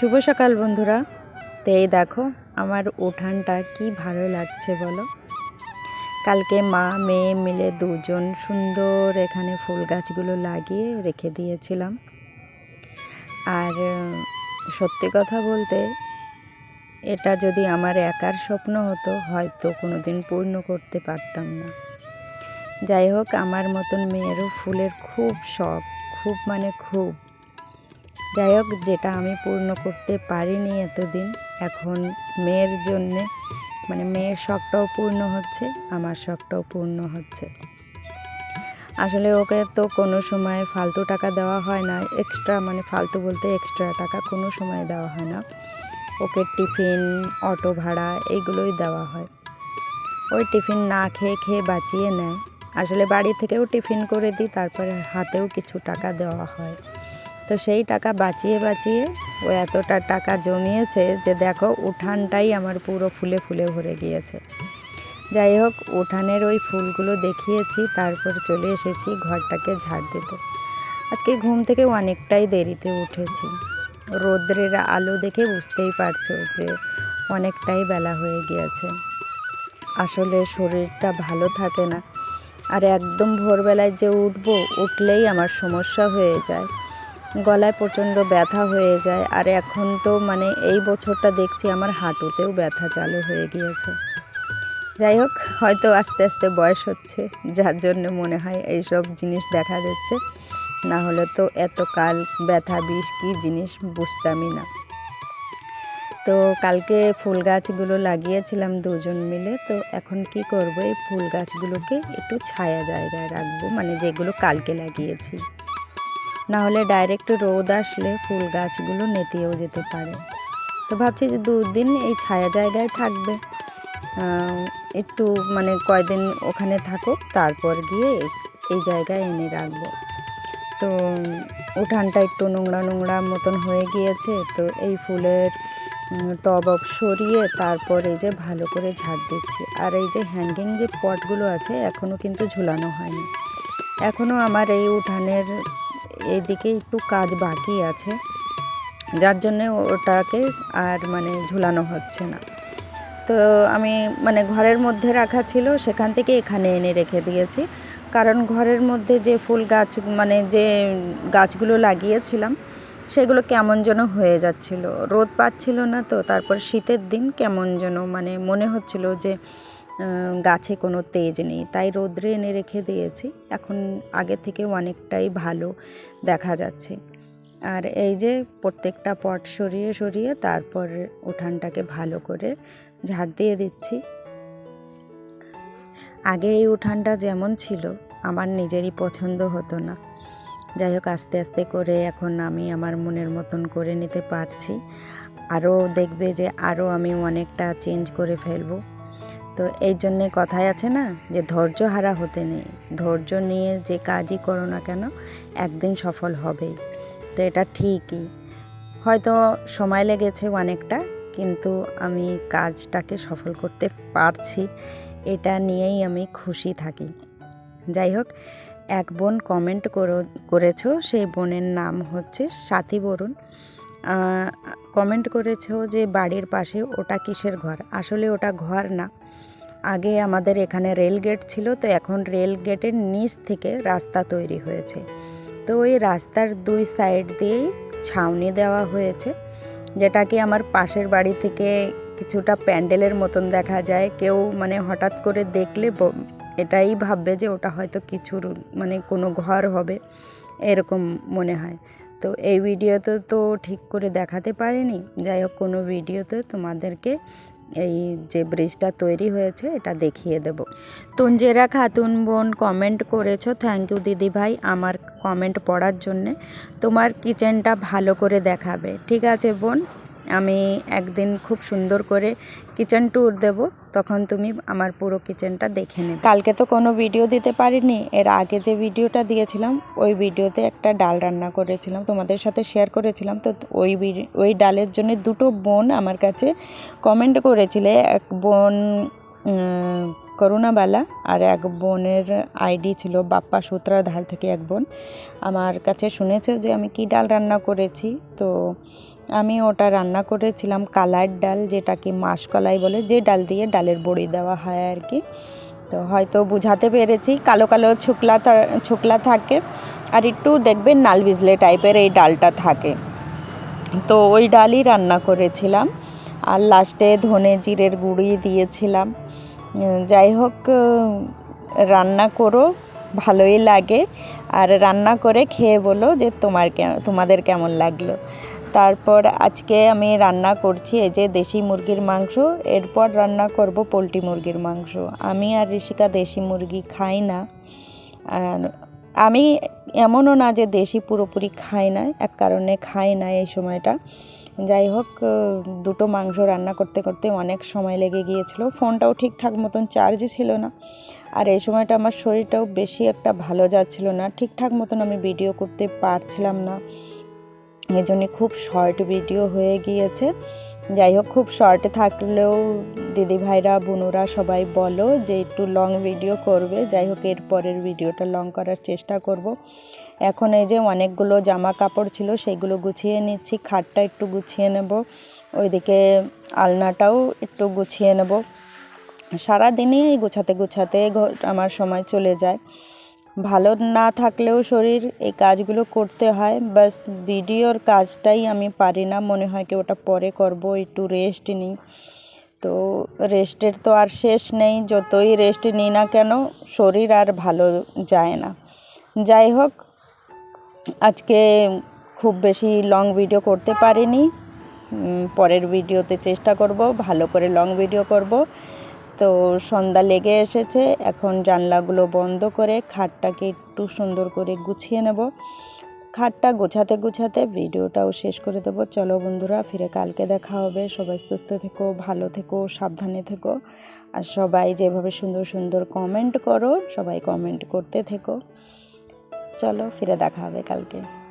শুভ সকাল বন্ধুরা। তো এই দেখো, আমার উঠানটা কি ভালো লাগছে বলো? কালকে মা, মেয়ে মিলে দুজন সুন্দর এখানে ফুল গাছগুলো লাগিয়ে রেখে দিয়েছিলাম। আর, সত্যি কথা বলতে, এটা যদি আমার একার স্বপ্ন হতো, হয়তো কোনো দিন পূর্ণ করতে পারতাম না। যাই হোক, আমার মতন মেয়েরও ফুলের খুব শখ, খুব মানে খুব। যাই হোক, যেটা আমি পূর্ণ করতে পারিনি এতদিন, এখন মেয়ের জন্যে মানে মেয়ের শখটাও পূর্ণ হচ্ছে, আমার শখটাও পূর্ণ হচ্ছে। আসলে ওকে তো কোনো সময় ফালতু টাকা দেওয়া হয় না এক্সট্রা মানে ফালতু বলতে এক্সট্রা টাকা কোনো সময় দেওয়া হয় না। ওকে টিফিন, অটো ভাড়া এইগুলোই দেওয়া হয়। ওই টিফিন না খেয়ে খেয়ে বাঁচিয়ে নেয়। আসলে বাড়ি থেকেও টিফিন করে দিই, তারপরে হাতেও কিছু টাকা দেওয়া হয়। তো সেই টাকা বাঁচিয়ে বাঁচিয়ে ও এতটা টাকা জমিয়েছে যে দেখো উঠানটাই আমার পুরো ফুলে ফুলে ভরে গিয়েছে। যাই হোক, উঠানের ওই ফুলগুলো দেখিয়েছি, তারপর চলে এসেছি ঘরটাকে ঝাড় দিতে। আজকে ঘুম থেকে অনেকটাই দেরিতে উঠেছি। রৌদ্রের আলো দেখে বুঝতেই পারছ যে অনেকটাই বেলা হয়ে গিয়েছে। আসলে শরীরটা ভালো থাকে না। আর একদম ভোরবেলায় যে উঠবো, উঠলেই আমার সমস্যা হয়ে যায়। গলায় প্রচণ্ড ব্যথা হয়ে যায়। আর এখন তো মানে এই বছরটা দেখছি আমার হাঁটুতেও ব্যথা চালু হয়ে গিয়েছে। যাই হোক, হয়তো আস্তে আস্তে বয়স হচ্ছে, যার জন্য মনে হয় এইসব জিনিস দেখা যাচ্ছে। না হলে তো এত কাল ব্যথা, বিষ, কী জিনিস বুঝতামই না। তো কালকে ফুল গাছগুলো লাগিয়েছিলাম দুজন মিলে, তো এখন কি করব? এই ফুল গাছগুলোকে একটু ছায়া জায়গায় রাখব মানে যেগুলো কালকে লাগিয়েছি। না হলে ডাইরেক্ট রোদ আসলে ফুল গাছগুলো নেতিয়েও যেতে পারে। তো ভাবছি যে দুদিন এই ছায়া জায়গায় থাকবে। একটু মানে কয়দিন ওখানে থাকুক, তারপর গিয়ে এই জায়গায় এনে রাখব। তো উঠানটা একটু নোংরা নোংরা মতন হয়ে গিয়েছে, তো এই ফুলের টব অফ সরিয়ে তারপর এই যে ভালো করে ঝাড় দিচ্ছি। আর এই যে হ্যাঙ্গিং যে পটগুলো আছে এখনও কিন্তু ঝুলানো হয়নি। এখনও আমার এই উঠানের এইদিকে একটু কাজ বাকি আছে। যার জন্যে ওটাকে আর মানে ঝুলানো হচ্ছে না। তো আমি মানে ঘরের মধ্যে রাখা ছিল, সেখান থেকে এখানে এনে রেখে দিয়েছি। কারণ ঘরের মধ্যে যে ফুল গাছ মানে যে গাছগুলো লাগিয়েছিলাম, সেগুলো কেমন যেন হয়ে যাচ্ছিল। রোদ পাচ্ছিল না তো, তারপর শীতের দিন কেমন যেন মানে মনে হচ্ছিল যে গাছে কোনো তেজ নেই। তাই রোদ্রে এনে রেখে দিয়েছি। এখন আগে থেকে অনেকটাই ভালো দেখা যাচ্ছে। আর এই যে প্রত্যেকটা পট সরিয়ে সরিয়ে তারপর উঠানটাকে ভালো করে ঝাড় দিয়ে দিচ্ছি। আগে এই উঠানটা যেমন ছিল, আমার নিজেরই পছন্দ হতো না। যাই হোক, আস্তে আস্তে করে এখন আমি আমার মনের মতন করে নিতে পারছি। আরও দেখবে যে আরও আমি অনেকটা চেঞ্জ করে ফেলব। তো এই জন্যে কথায় আছে না যে ধৈর্য হারা হতে নেই। ধৈর্য নিয়ে যে কাজই করো না কেন, একদিন সফল হবেই। তো এটা ঠিকই। হয়তো সময় লেগেছে অনেকটা, কিন্তু আমি কাজটাকে সফল করতে পারছি, এটা নিয়েই আমি খুশি থাকি। যাই হোক, এক বোন কমেন্ট করো, করেছ, সেই বোনের নাম হচ্ছে সাথী বরুণ। কমেন্ট করেছ যে বাড়ির পাশে ওটা কিসের ঘর? আসলে ওটা ঘর না। আগে আমাদের এখানে রেল গেট ছিল, তো এখন রেল গেটের নিচ থেকে রাস্তা তৈরি হয়েছে। তো ওই রাস্তার দুই সাইড দিয়েই ছাউনি দেওয়া হয়েছে যেটা কি আমার পাশের বাড়ি থেকে কিছুটা প্যান্ডেলের মতন দেখা যায়। কেউ মানে হঠাৎ করে দেখলে এটাই ভাববে যে ওটা হয়তো কিছুর মানে কোনো ঘর হবে, এরকম মনে হয়। তো এই ভিডিওতে তো ঠিক করে দেখাতে পারিনি। যাই হোক, কোনো ভিডিওতে তোমাদেরকে এই যে ব্রিজটা তৈরি হয়েছে, এটা দেখিয়ে দেব। তুঞ্জেরা খাতুন বোন কমেন্ট করেছ থ্যাংক ইউ দিদি ভাই, আমার কমেন্ট পড়ার জন্যে। তোমার কিচেনটা ভালো করে দেখাবে, ঠিক আছে বোন? আমি একদিন খুব সুন্দর করে কিচেন ট্যুর দেব, তখন তুমি আমার পুরো কিচেনটা দেখে নেবে। কালকে তো কোনো ভিডিও দিতে পারিনি, এর আগে যে ভিডিওটা দিয়েছিলাম, ওই ভিডিওতে একটা ডাল রান্না করেছিলাম, তোমাদের সাথে শেয়ার করেছিলাম, তো ওই ওই ডালের জন্য দুটো বোন আমার কাছে কমেন্ট করেছিলে, এক বোন করুণাবালা আর এক বোনের আইডি ছিল বাপ্পা সূত্রাধার থেকে এক বোন। আমার কাছে শুনেছে যে আমি কি ডাল রান্না করেছি। তো আমি ওটা রান্না করেছিলাম কালার ডাল যেটাকে মাসকলাই বলে, যে ডাল দিয়ে ডালের বড়ি দেওয়া হয় আর কি। তো হয়তো বুঝাতে পেরেছি, কালো কালো ছুকলা ছুকলা থাকে আর একটু দেখবেন নাল বিজলে টাইপের এই ডালটা থাকে। তো ওই ডালই রান্না করেছিলাম। আর লাস্টে ধনে জিরের গুঁড়ি দিয়েছিলাম। যাই হোক রান্না করো, ভালোই লাগে। আর রান্না করে খেয়ে বলো যে তোমার তোমাদের কেমন লাগল। তারপর আজকে আমি রান্না করছি এই যে দেশি মুরগির মাংস, এরপর রান্না করব পোলট্রি মুরগির মাংস। আমি আর ঋষিকা দেশি মুরগি খাই না। আর আমি এমনও না যে দেশি পুরোপুরি খাই না, এক কারণে খাই না এই সময়টা। যাই হোক দুটো মাংস রান্না করতে করতে অনেক সময় লেগে গিয়েছিল। ফোনটাও ঠিকঠাক মতন চার্জই ছিল না। আর এই সময়টা আমার শরীরটাও বেশি একটা ভালো যাচ্ছিল না। ঠিকঠাক মতন আমি ভিডিও করতে পারছিলাম না। এই জন্যে খুব শর্ট ভিডিও হয়ে গিয়েছে। যাই হোক খুব শর্টে থাকলেও দিদি ভাইরা, বোনুরা সবাই বলো যে একটু লং ভিডিও করবে। যাই হোক এরপরের ভিডিওটা লং করার চেষ্টা করব। এখন এই যে অনেকগুলো জামা কাপড় ছিল, সেইগুলো গুছিয়ে নিচ্ছি। খাটটা একটু গুছিয়ে নেব। ওইদিকে আলনাটাও একটু গুছিয়ে নেব। সারাদিনই এই গোছাতে গোছাতে আমার সময় চলে যায়। ভালো না থাকলেও শরীর, এই কাজগুলো করতে হয়। বাস ভিডিওর কাজটাই আমি পারি না। মনে হয় কি ওটা পরে করব, একটু রেস্ট নিই। তো রেস্টের তো আর শেষ নেই। যতই রেস্ট নিই না কেন, শরীর আর ভালো যায় না। যাই হোক আজকে খুব বেশি লং ভিডিও করতে পারিনি। পরের ভিডিওতে চেষ্টা করব, ভালো করে লং ভিডিও করব। তো সন্ধ্যা লেগে এসেছে, এখন জানলাগুলো বন্ধ করে খাটটাকে একটু সুন্দর করে গুছিয়ে নেব। খাটটা গোছাতে গোছাতে ভিডিওটাও শেষ করে দেবো। চলো বন্ধুরা, ফিরে কালকে দেখা হবে। সবাই সুস্থ থেকো, ভালো থেকো, সাবধানে থেকো। আর সবাই যেভাবে সুন্দর সুন্দর কমেন্ট করো, সবাই কমেন্ট করতে থেকো। চলো ফিরে দেখা হবে কালকে।